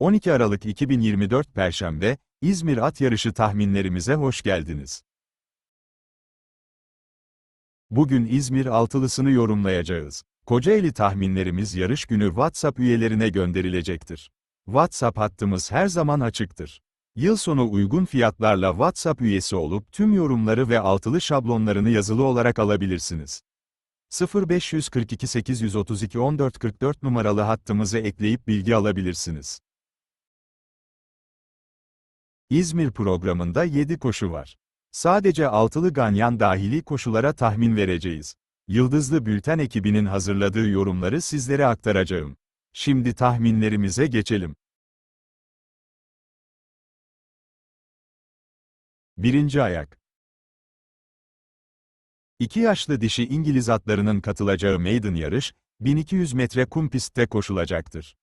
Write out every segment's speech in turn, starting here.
12 Aralık 2024 Perşembe, İzmir At Yarışı tahminlerimize hoş geldiniz. Bugün İzmir altılısını yorumlayacağız. Kocaeli tahminlerimiz yarış günü WhatsApp üyelerine gönderilecektir. WhatsApp hattımız her zaman açıktır. Yıl sonu uygun fiyatlarla WhatsApp üyesi olup tüm yorumları ve altılı şablonlarını yazılı olarak alabilirsiniz. 0542 832 1444 numaralı hattımızı ekleyip bilgi alabilirsiniz. İzmir programında 7 koşu var. Sadece altılı ganyan dahili koşulara tahmin vereceğiz. Yıldızlı Bülten ekibinin hazırladığı yorumları sizlere aktaracağım. Şimdi tahminlerimize geçelim. Birinci ayak. İki yaşlı dişi İngiliz atlarının katılacağı maiden yarış, 1200 metre kum pistte koşulacaktır.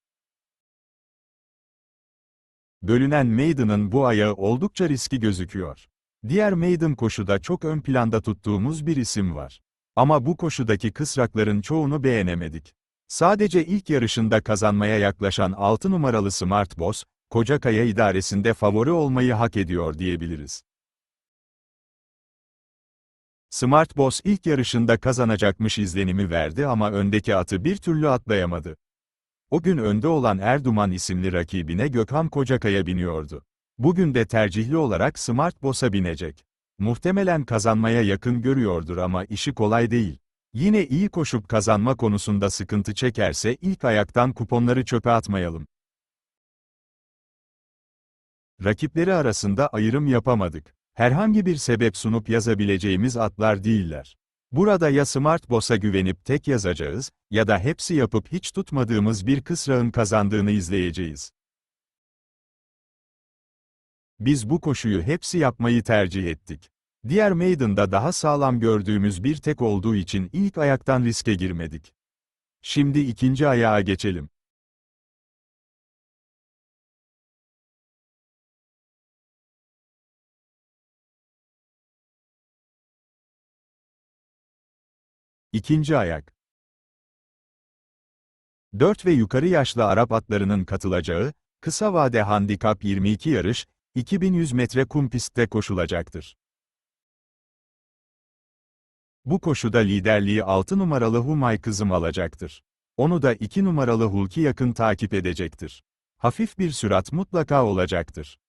Bölünen Maiden'ın bu ayağı oldukça riski gözüküyor. Diğer Maiden koşuda çok ön planda tuttuğumuz bir isim var. Ama bu koşudaki kısrakların çoğunu beğenemedik. Sadece ilk yarışında kazanmaya yaklaşan 6 numaralı Smart Boss, Kocakaya idaresinde favori olmayı hak ediyor diyebiliriz. Smart Boss ilk yarışında kazanacakmış izlenimi verdi ama öndeki atı bir türlü atlayamadı. O gün önde olan Erduman isimli rakibine Gökhan Kocakaya biniyordu. Bugün de tercihli olarak Smart Boss'a binecek. Muhtemelen kazanmaya yakın görüyordur ama işi kolay değil. Yine iyi koşup kazanma konusunda sıkıntı çekerse ilk ayaktan kuponları çöpe atmayalım. Rakipleri arasında ayrım yapamadık. Herhangi bir sebep sunup yazabileceğimiz atlar değiller. Burada ya Smart Boss'a güvenip tek yazacağız, ya da hepsi yapıp hiç tutmadığımız bir kısrağın kazandığını izleyeceğiz. Biz bu koşuyu hepsi yapmayı tercih ettik. Diğer Maiden'da daha sağlam gördüğümüz bir tek olduğu için ilk ayaktan riske girmedik. Şimdi ikinci ayağa geçelim. İkinci ayak. 4 ve yukarı yaşlı Arap atlarının katılacağı, kısa vade handikap 22 yarış, 2100 metre kum pistte koşulacaktır. Bu koşuda liderliği 6 numaralı Humay kızım alacaktır. Onu da 2 numaralı Hulki yakın takip edecektir. Hafif bir sürat mutlaka olacaktır.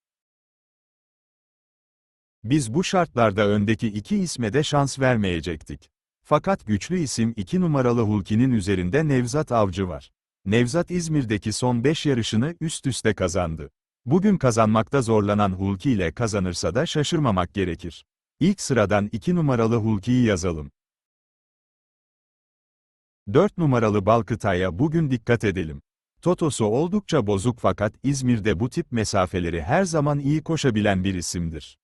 Biz bu şartlarda öndeki iki isme de şans vermeyecektik. Fakat güçlü isim 2 numaralı Hulki'nin üzerinde Nevzat Avcı var. Nevzat İzmir'deki son 5 yarışını üst üste kazandı. Bugün kazanmakta zorlanan Hulki ile kazanırsa da şaşırmamak gerekir. İlk sıradan 2 numaralı Hulki'yi yazalım. 4 numaralı Balkıtay'a bugün dikkat edelim. Totosu oldukça bozuk fakat İzmir'de bu tip mesafeleri her zaman iyi koşabilen bir isimdir.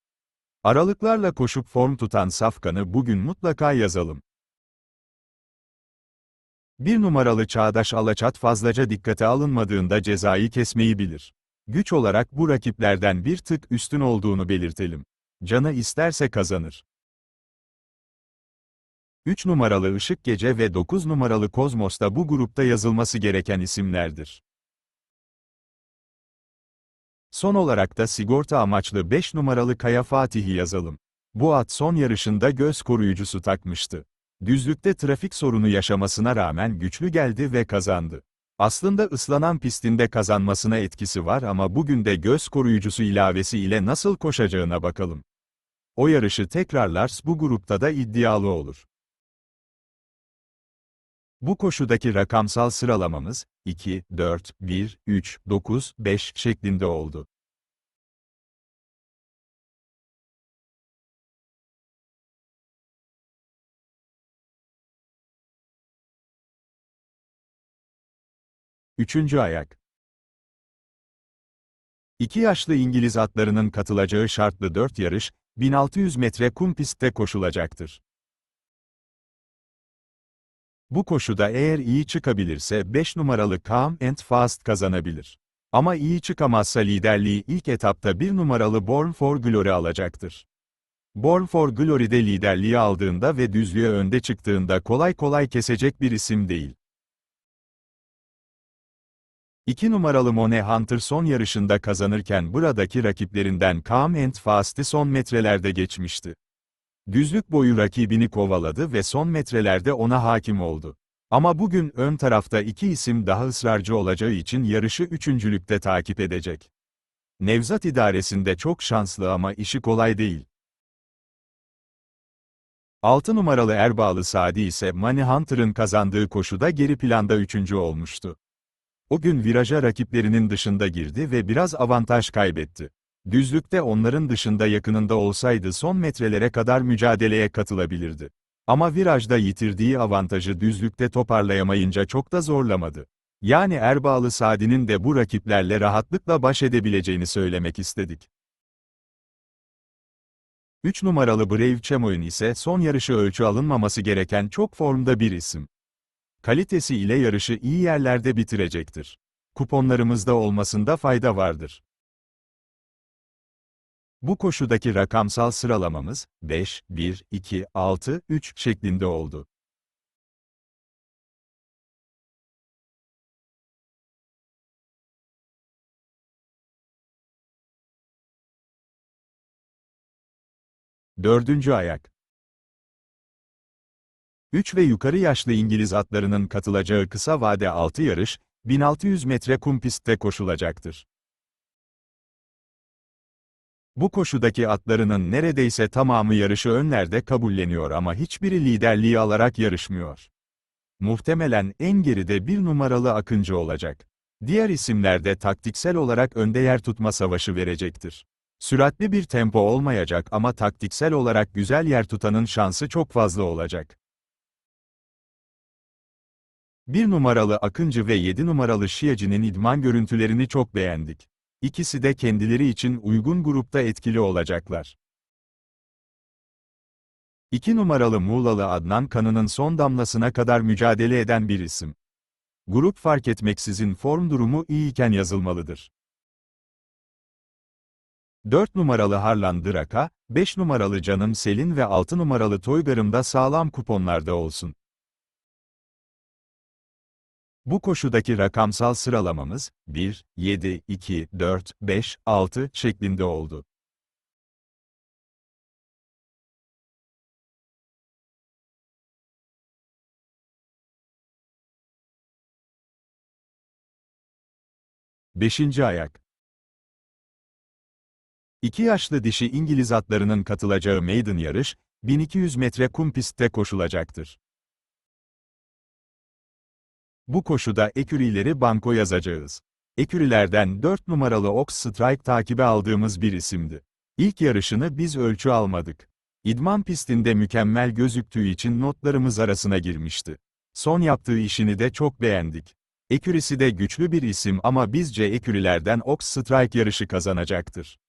Aralıklarla koşup form tutan Safkan'ı bugün mutlaka yazalım. Bir numaralı Çağdaş Alaçat fazlaca dikkate alınmadığında cezayı kesmeyi bilir. Güç olarak bu rakiplerden bir tık üstün olduğunu belirtelim. Canı isterse kazanır. 3 numaralı Işık Gece ve 9 numaralı Kozmos da bu grupta yazılması gereken isimlerdir. Son olarak da sigorta amaçlı 5 numaralı Kaya Fatih'i yazalım. Bu at son yarışında göz koruyucusu takmıştı. Düzlükte trafik sorunu yaşamasına rağmen güçlü geldi ve kazandı. Aslında ıslanan pistinde kazanmasına etkisi var ama bugün de göz koruyucusu ilavesi ile nasıl koşacağına bakalım. O yarışı tekrarlar bu grupta da iddialı olur. Bu koşudaki rakamsal sıralamamız 2, 4, 1, 3, 9, 5 şeklinde oldu. Üçüncü ayak. İki yaşlı İngiliz atlarının katılacağı şartlı dört yarış, 1600 metre kum pistte koşulacaktır. Bu koşuda eğer iyi çıkabilirse 5 numaralı Calm and Fast kazanabilir. Ama iyi çıkamazsa liderliği ilk etapta 1 numaralı Born for Glory alacaktır. Born for Glory'de liderliği aldığında ve düzlüğe önde çıktığında kolay kolay kesecek bir isim değil. 2 numaralı Mone Hunter son yarışında kazanırken buradaki rakiplerinden Calm and Fast'i son metrelerde geçmişti. Düzlük boyu rakibini kovaladı ve son metrelerde ona hakim oldu. Ama bugün ön tarafta iki isim daha ısrarcı olacağı için yarışı üçüncülükte takip edecek. Nevzat idaresinde çok şanslı ama işi kolay değil. 6 numaralı Erbağlı Sadi ise Money Hunter'ın kazandığı koşuda geri planda üçüncü olmuştu. O gün viraja rakiplerinin dışında girdi ve biraz avantaj kaybetti. Düzlükte onların dışında yakınında olsaydı son metrelere kadar mücadeleye katılabilirdi. Ama virajda yitirdiği avantajı düzlükte toparlayamayınca çok da zorlamadı. Yani Erbağlı Sadi'nin de bu rakiplerle rahatlıkla baş edebileceğini söylemek istedik. 3 numaralı Brave Chamoyun ise son yarışı ölçü alınmaması gereken çok formda bir isim. Kalitesi ile yarışı iyi yerlerde bitirecektir. Kuponlarımızda olmasında fayda vardır. Bu koşudaki rakamsal sıralamamız 5, 1, 2, 6, 3 şeklinde oldu. Dördüncü ayak 3 ve yukarı yaşlı İngiliz atlarının katılacağı kısa vade 6 yarış, 1600 metre kum pistte koşulacaktır. Bu koşudaki atlarının neredeyse tamamı yarışı önlerde kabulleniyor ama hiçbiri liderliği alarak yarışmıyor. Muhtemelen en geride bir numaralı Akıncı olacak. Diğer isimler de taktiksel olarak önde yer tutma savaşı verecektir. Süratli bir tempo olmayacak ama taktiksel olarak güzel yer tutanın şansı çok fazla olacak. 1 numaralı Akıncı ve 7 numaralı Şiyacı'nın idman görüntülerini çok beğendik. İkisi de kendileri için uygun grupta etkili olacaklar. 2 numaralı Muğlalı Adnan Kanı'nın son damlasına kadar mücadele eden bir isim. Grup fark etmeksizin form durumu iyiyken yazılmalıdır. 4 numaralı Harlan Draka, 5 numaralı Canım Selin ve 6 numaralı Toygarım da sağlam kuponlarda olsun. Bu koşudaki rakamsal sıralamamız, 1, 7, 2, 4, 5, 6 şeklinde oldu. Beşinci ayak. İki yaşlı dişi İngiliz atlarının katılacağı maiden yarış, 1200 metre kum pistte koşulacaktır. Bu koşuda ekürileri banko yazacağız. Ekürilerden 4 numaralı Ox Strike takibi aldığımız bir isimdi. İlk yarışını biz ölçü almadık. İdman pistinde mükemmel gözüktüğü için notlarımız arasına girmişti. Son yaptığı işini de çok beğendik. Ekürisi de güçlü bir isim ama bizce ekürilerden Ox Strike yarışı kazanacaktır.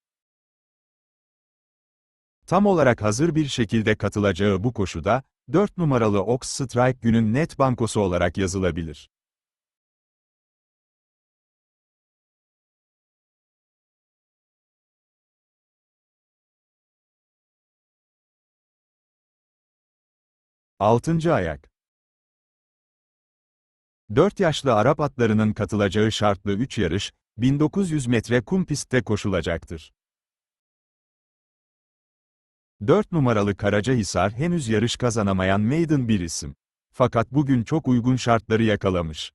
Tam olarak hazır bir şekilde katılacağı bu koşuda, 4 numaralı Ox Strike günün net bankosu olarak yazılabilir. Altıncı ayak 4 yaşlı Arap atlarının katılacağı şartlı 3 yarış, 1900 metre kum pistte koşulacaktır. 4 numaralı Karacahisar henüz yarış kazanamayan maiden bir isim. Fakat bugün çok uygun şartları yakalamış.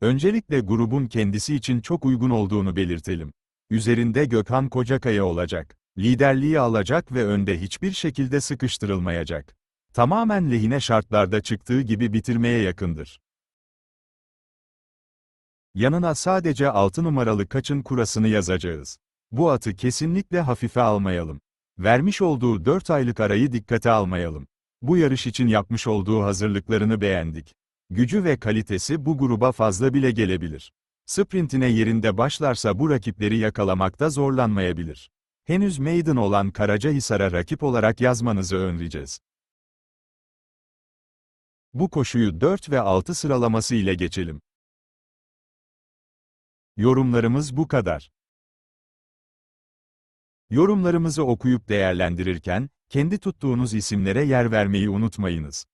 Öncelikle grubun kendisi için çok uygun olduğunu belirtelim. Üzerinde Gökhan Kocakaya olacak. Liderliği alacak ve önde hiçbir şekilde sıkıştırılmayacak. Tamamen lehine şartlarda çıktığı gibi bitirmeye yakındır. Yanına sadece 6 numaralı kaçın kurasını yazacağız. Bu atı kesinlikle hafife almayalım. Vermiş olduğu 4 aylık arayı dikkate almayalım. Bu yarış için yapmış olduğu hazırlıklarını beğendik. Gücü ve kalitesi bu gruba fazla bile gelebilir. Sprintine yerinde başlarsa bu rakipleri yakalamakta zorlanmayabilir. Henüz maiden olan Karacahisar'a rakip olarak yazmanızı önereceğiz. Bu koşuyu 4 ve 6 sıralaması ile geçelim. Yorumlarımız bu kadar. Yorumlarımızı okuyup değerlendirirken, kendi tuttuğunuz isimlere yer vermeyi unutmayınız.